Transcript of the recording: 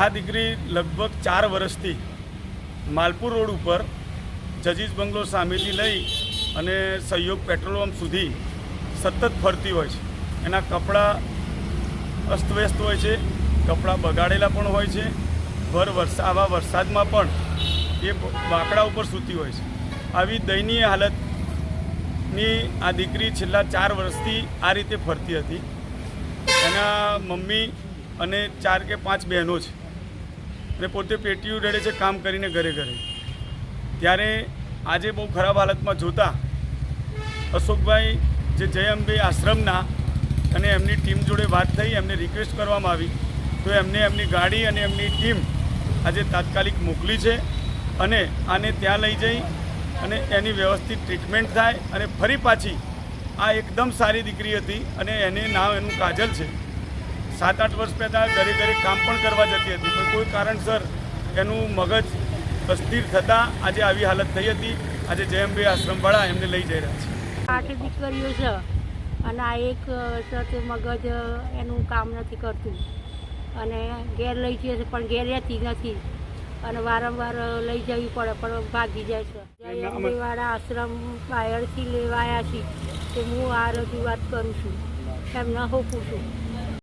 આ દીકરી લગભગ ચાર વર્ષથી માલપુર રોડ ઉપર જજીસ બંગલો સામેથી લઈ અને સહયોગ પેટ્રોલ પંપ સુધી સતત ફરતી હોય છે. એના કપડાં અસ્તવ્યસ્ત હોય છે, કપડાં બગાડેલા પણ હોય છે, ભર વરસા આવા વરસાદમાં પણ એ બાકડા ઉપર સૂતી હોય છે. આવી દયનીય હાલતની આ દીકરી છેલ્લા ચાર વર્ષથી આ રીતે ફરતી હતી. એના મમ્મી અને ચાર કે પાંચ બહેનો છે. અને પોતે પેટીયું રડે છે કામ કરીને ઘરે ઘરે. ત્યારે આજે બહુ ખરાબ હાલતમાં જોતા અશોકભાઈ જે જય અંબે આશ્રમના અને એમની ટીમ જોડે વાત થઈ, એમને રિક્વેસ્ટ કરવામાં આવી. તો એમને એમની ગાડી અને એમની ટીમ આજે તાત્કાલિક મોકલી છે અને આને ત્યાં લઈ જઈ અને એની વ્યવસ્થિત ટ્રીટમેન્ટ થાય અને ફરી પાછી આ એકદમ સારી દીકરી હતી અને એને નામ એનું કાજલ છે. સાત આઠ વર્ષ પહેલાં ઘરે ઘરે કામ પણ કરવા જતી હતી. પણ કોઈ કારણસર એનું મગજ અસ્થિર થતાં આજે આવી હાલત થઈ હતી. આજે જયંબે આશ્રમવાળા એમને લઈ જઈ રહ્યા છે. આઠ દીકરીઓ છે અને આ એક સર તે મગજ એનું કામ નથી કરતું. અને ઘેર લઈ જઈએ છે પણ ઘેર રહેતી નથી. અને વારંવાર લઈ જવી પડે પણ ભાગી જાય છે. જયંતીવાળા આશ્રમ બાયડથી લેવાયા છીએ તો હું આ રજૂઆત કરું છું. એમને હોકું છું.